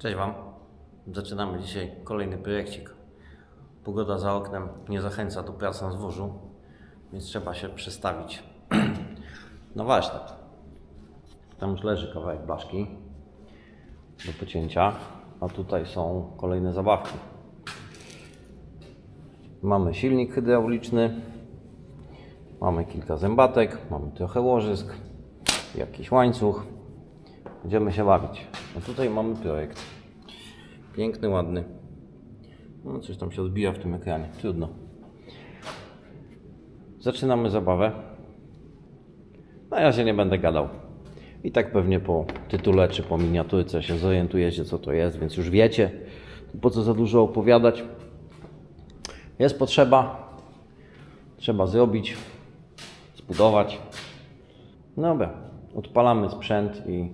Cześć Wam. Zaczynamy dzisiaj kolejny projekcik. Pogoda za oknem nie zachęca do pracy na zworzu, więc trzeba się przestawić na warsztat. Tam już leży kawałek blaszki do pocięcia, a tutaj są kolejne zabawki. Mamy silnik hydrauliczny, mamy kilka zębatek, mamy trochę łożysk, jakiś łańcuch. Będziemy się bawić. A tutaj mamy projekt. Piękny, ładny. No, coś tam się odbija w tym ekranie. Trudno. Zaczynamy zabawę. Na razie nie będę gadał. I tak pewnie po tytule czy po miniaturce się zorientujecie, co to jest, więc już wiecie. Po co za dużo opowiadać. Jest potrzeba. Trzeba zrobić, zbudować. Dobra, odpalamy sprzęt i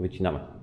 wycinamy.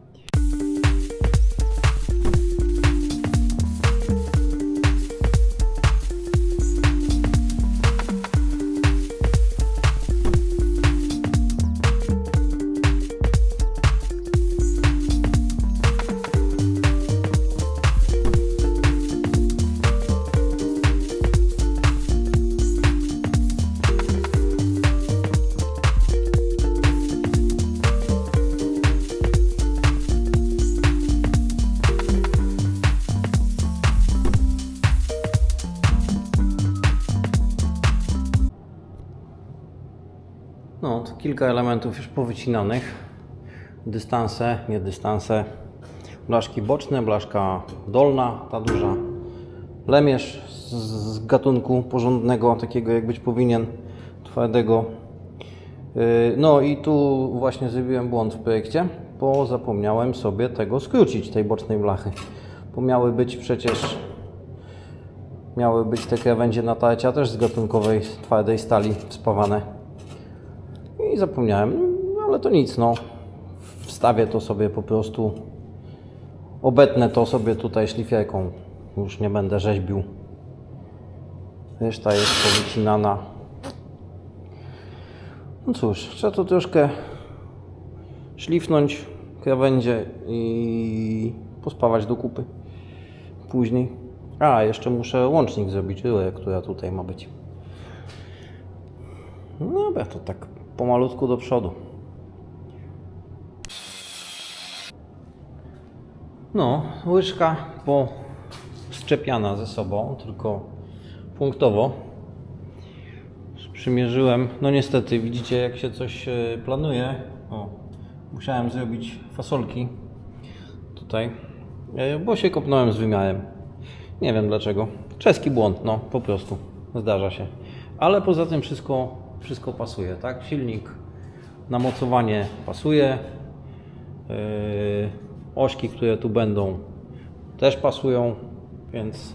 Kilka elementów już powycinanych. Dystanse, nie dystanse. Blaszki boczne, blaszka dolna, ta duża. Lemierz z, z gatunku porządnego, takiego jak być powinien, twardego. Yy, No i tu właśnie zrobiłem błąd w projekcie, bo zapomniałem sobie tego skrócić, tej bocznej blachy. Bo miały być przecież miały być te krawędzie natarcia też z gatunkowej twardej stali spawane. I zapomniałem, ale to nic, no. Wstawię to sobie po prostu. Obetnę to sobie tutaj szlifierką. Już nie będę rzeźbił. Reszta jest powycinana. No cóż, trzeba to troszkę szlifnąć krawędzie i pospawać do kupy później. A, jeszcze muszę łącznik zrobić, rurę, która tutaj ma być. No dobra, to tak pomalutku do przodu. No, łyżka po szczepiana ze sobą, tylko punktowo. Przymierzyłem, no niestety, widzicie jak się coś e, planuje. O, musiałem zrobić fasolki tutaj, e, bo się kopnąłem z wymiarem. Nie wiem dlaczego. Czeski błąd, no po prostu. Zdarza się. Ale poza tym wszystko, wszystko pasuje, tak? Silnik, namocowanie pasuje. Yy, ośki, które tu będą, też pasują, więc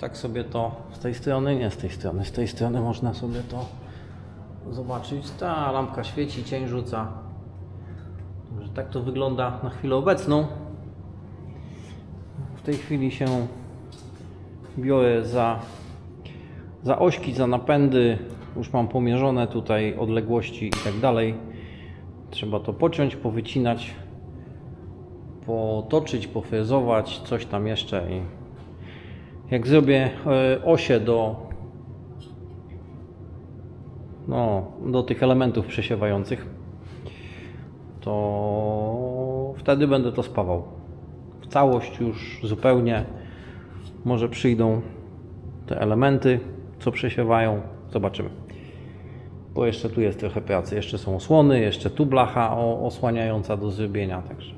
tak sobie to z tej strony, nie z tej strony, z tej strony można sobie to zobaczyć. Ta lampka świeci, cień rzuca. Także tak to wygląda na chwilę obecną. W tej chwili się biorę za, za ośki, za napędy. Już mam pomierzone tutaj odległości i tak dalej. Trzeba to pociąć, powycinać, potoczyć, pofrezować, coś tam jeszcze. I jak zrobię e, osie do, no, do tych elementów przesiewających, to wtedy będę to spawał. W całość już zupełnie. Może przyjdą te elementy, co przesiewają. Zobaczymy. Bo jeszcze tu jest trochę pracy. Jeszcze są osłony, jeszcze tu blacha osłaniająca do zrobienia. Także.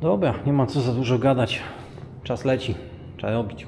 Dobra, nie ma co za dużo gadać. Czas leci. Trzeba robić.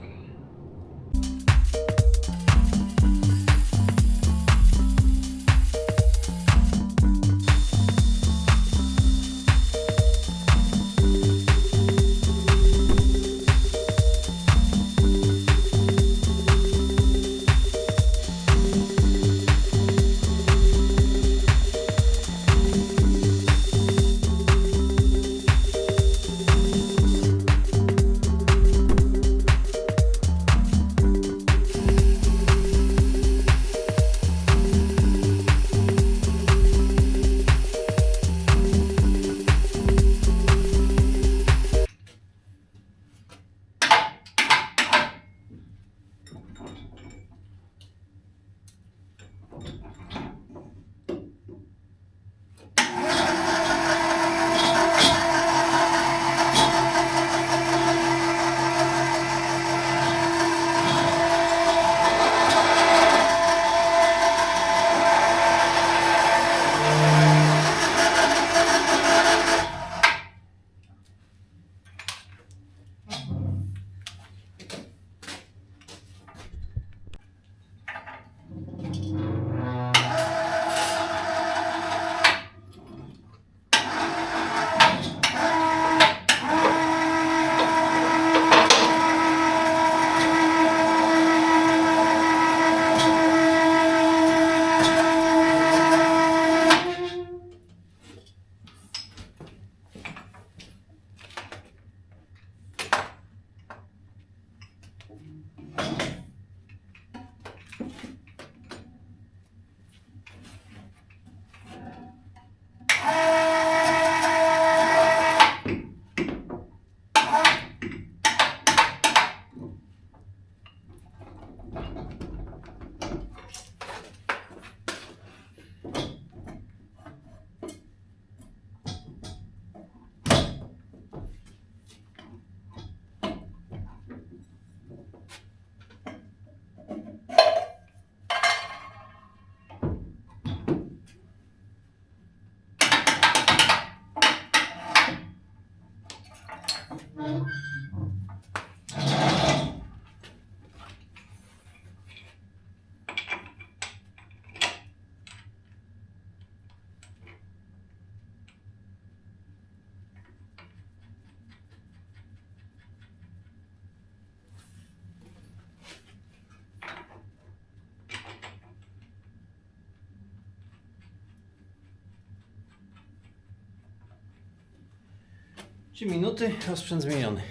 3 minuty, a sprzęt zmieniony.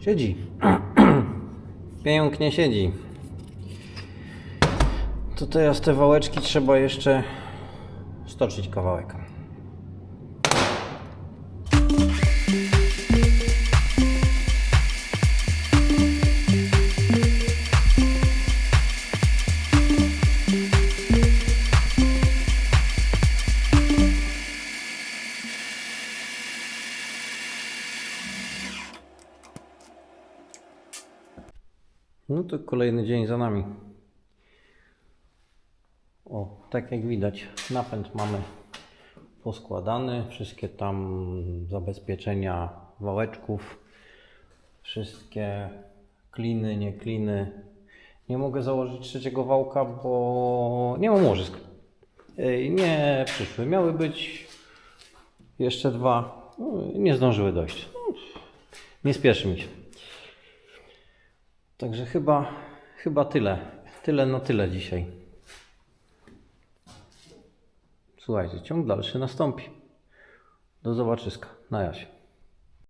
Siedzi. Pięknie siedzi. To teraz te wałeczki trzeba jeszcze stoczyć kawałek. To kolejny dzień za nami. O, tak jak widać, napęd mamy poskładany. Wszystkie tam zabezpieczenia wałeczków, wszystkie kliny, nie kliny. Nie mogę założyć trzeciego wałka, bo nie mam łożysk. Nie przyszły. Miały być jeszcze dwa. No, Nie zdążyły dojść. Nie spieszy mi się. Także chyba, chyba tyle. Tyle na tyle dzisiaj. Słuchajcie, ciąg dalszy nastąpi. Do zobaczyska. Na jasie.